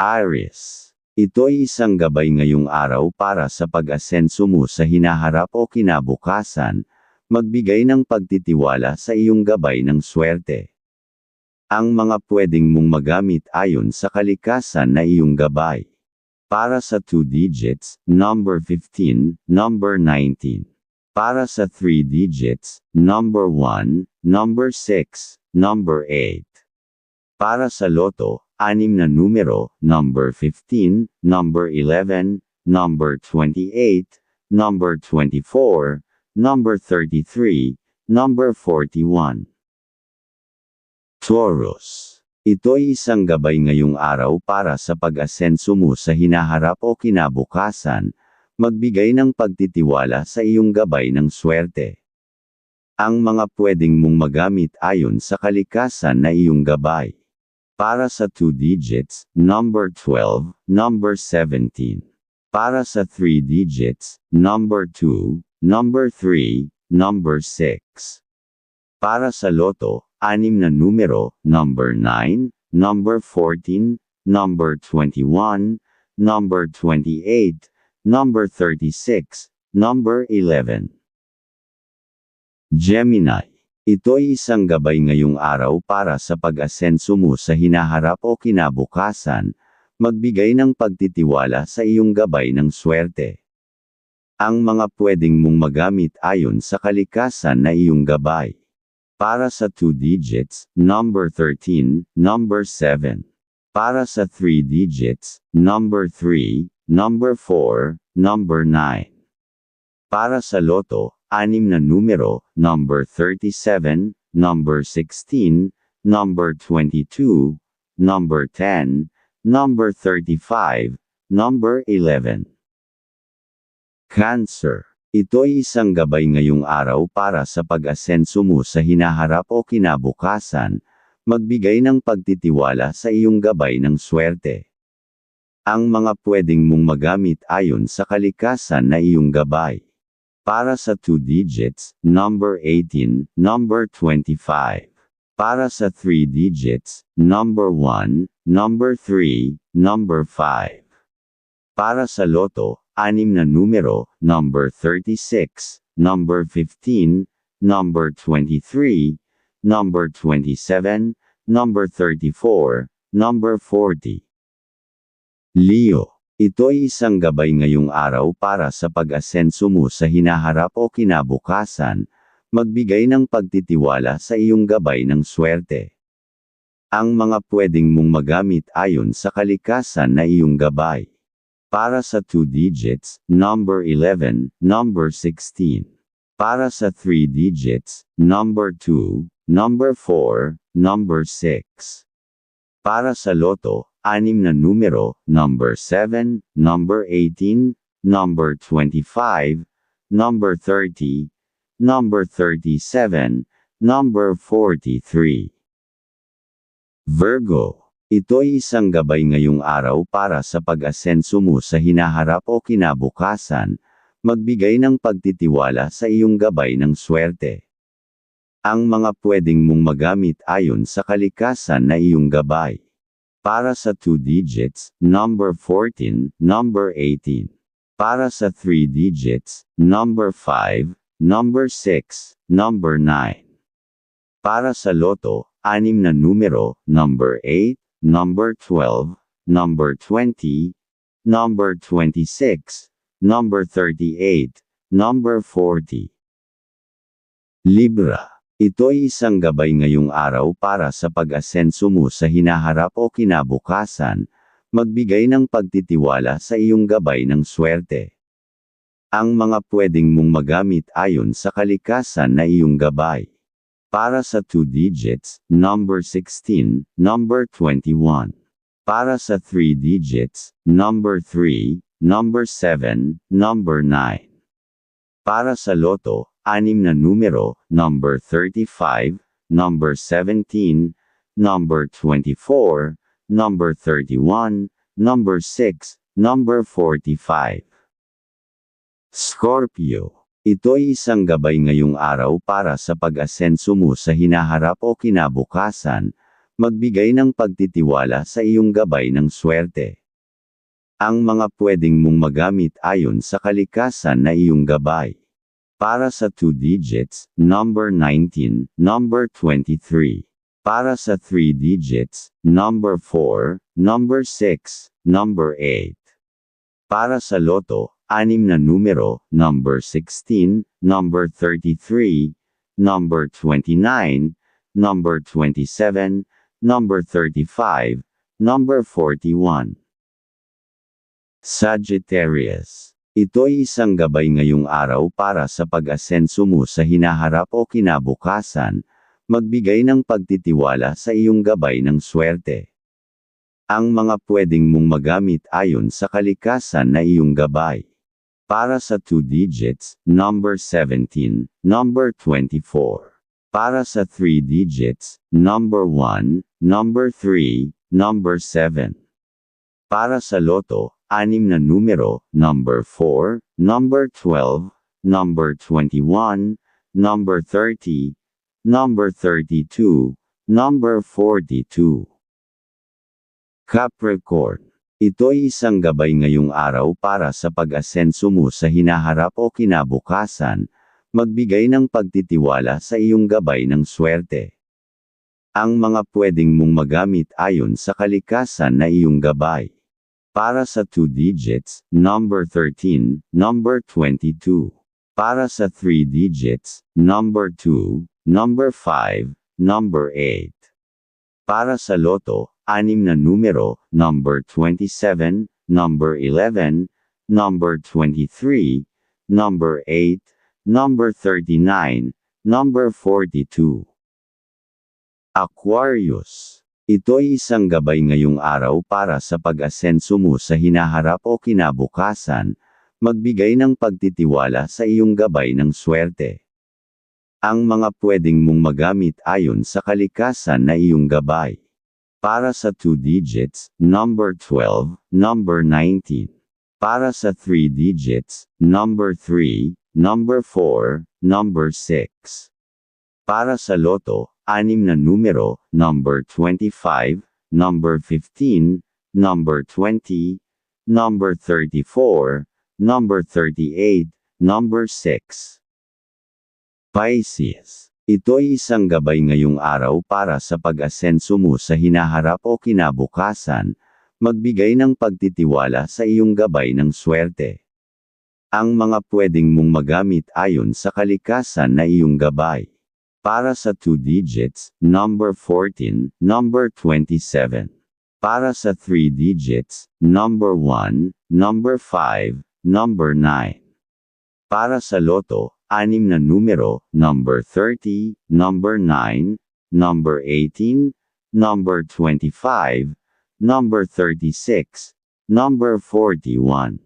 Aries. Ito'y isang gabay ngayong araw para sa pag-asenso mo sa hinaharap o kinabukasan, magbigay ng pagtitiwala sa iyong gabay ng swerte. Ang mga pwedeng mong magamit ayon sa kalikasan na iyong gabay. Para sa 2 digits, number 15, number 19. Para sa 3 digits, number 1, number 6, number 8. Para sa loto, anim na numero, number 15, number 11, number 28, number 24, number 33, number 41. Taurus. Ito'y isang gabay ngayong araw para sa pag-asenso mo sa hinaharap o kinabukasan, magbigay ng pagtitiwala sa iyong gabay ng swerte. Ang mga pwedeng mong magamit ayon sa kalikasan na iyong gabay. Para sa 2 digits, number 12, number 17. Para sa 3 digits, number 2, number 3, number 6. Para sa loto, anim na numero, number 9, number 14, number 21, number 28, number 36, number 11. Gemini. Ito'y isang gabay ngayong araw para sa pag-asenso mo sa hinaharap o kinabukasan, magbigay ng pagtitiwala sa iyong gabay ng swerte. Ang mga pwedeng mong magamit ayon sa kalikasan na iyong gabay. Para sa 2 digits, number 13, number 7. Para sa 3 digits, number 3, number 4, number 9. Para sa loto, anim na numero, number 37, number 16, number 22, number 10, number 35, number 11. Cancer. Ito'y isang gabay ngayong araw para sa pag-asenso mo sa hinaharap o kinabukasan, magbigay ng pagtitiwala sa iyong gabay ng swerte. Ang mga pwedeng mong magamit ayon sa kalikasan na iyong gabay. Para sa 2 digits, number 18, number 25. Para sa 3 digits, number 1, number 3, number 5. Para sa loto, anim na numero, number 36, number 15, number 23, number 27, number 34, number 40. Leo. Ito'y isang gabay ngayong araw para sa pag-asenso mo sa hinaharap o kinabukasan, magbigay ng pagtitiwala sa iyong gabay ng swerte. Ang mga pwedeng mong magamit ayon sa kalikasan na iyong gabay. Para sa 2 digits, number 11, number 16. Para sa 3 digits, number 2, number 4, number 6. Para sa loto, anim na numero, number 7, number 18, number 25, number 30, number 37, number 43. Virgo. Ito'y isang gabay ngayong araw para sa pag-asenso mo sa hinaharap o kinabukasan, magbigay ng pagtitiwala sa iyong gabay ng swerte. Ang mga pwedeng mong magamit ayon sa kalikasan na iyong gabay. Para sa 2 digits, number 14, number 18. Para sa 3 digits, number 5, number 6, number 9. Para sa loto, anim na numero, number 8, number 12, number 20, number 26, number 38, number 40. Libra. Ito'y isang gabay ngayong araw para sa pag-asenso mo sa hinaharap o kinabukasan, magbigay ng pagtitiwala sa iyong gabay ng swerte. Ang mga pwedeng mong magamit ayon sa kalikasan na iyong gabay. Para sa 2 digits, number 16, number 21. Para sa 3 digits, number 3, number 7, number 9. Para sa loto, anim na numero, number 35, number 17, number 24, number 31, number 6, number 45. Scorpio Ito'y isang gabay ngayong araw para sa pag-asenso mo sa hinaharap o kinabukasan, Magbigay ng pagtitiwala sa iyong gabay ng swerte. Ang mga pwedeng mong magamit ayon sa kalikasan na iyong gabay. Para sa 2 digits, number 19, number 23. Para sa 3 digits, number 4, number 6, number 8. Para sa loto, anim na numero, number 16, number 33, number 29, number 27, number 35, number 41. Sagittarius. Ito ay isang gabay ngayong araw para sa pag-asenso mo sa hinaharap o kinabukasan, magbigay ng pagtitiwala sa iyong gabay ng swerte. Ang mga pwedeng mong magamit ayon sa kalikasan na iyong gabay. Para sa 2 digits, number 17, number 24. Para sa 3 digits, number 1, number 3, number 7. Para sa loto, anim na numero, number 4, number 12, number 21, number 30, number 32, number 42. Capricorn. Ito ay isang gabay ngayong araw para sa pag-asenso mo sa hinaharap o kinabukasan, magbigay ng pagtitiwala sa iyong gabay ng swerte. Ang mga pwedeng mong magamit ayon sa kalikasan na iyong gabay. Para sa 2 digits, number 13, number 22. Para sa 3 digits, number 2, number 5, number 8. Para sa loto, anim na numero, number 27, number 11, number 23, number 8, number 39, number 42. Aquarius ito ay isang gabay ngayong araw para sa pag-asenso mo sa hinaharap o kinabukasan, magbigay ng pagtitiwala sa iyong gabay ng swerte. Ang mga pwedeng mong magamit ayon sa kalikasan na iyong gabay. Para sa 2 digits, number 12, number 19. Para sa 3 digits, number 3, number 4, number 6. Para sa loto, anim na numero, number 25, number 15, number 20, number 34, number 38, number 6. Pisces. Ito ay isang gabay ngayong araw para sa pag-asenso mo sa hinaharap o kinabukasan, magbigay ng pagtitiwala sa iyong gabay ng swerte. Ang mga pwedeng mong magamit ayon sa kalikasan na iyong gabay. Para sa 2 digits, number 14, number 27. Para sa 3 digits, number 1, number 5, number 9. Para sa loto, anim na numero, number 30, number 9, number 18, number 25, number 36, number 41.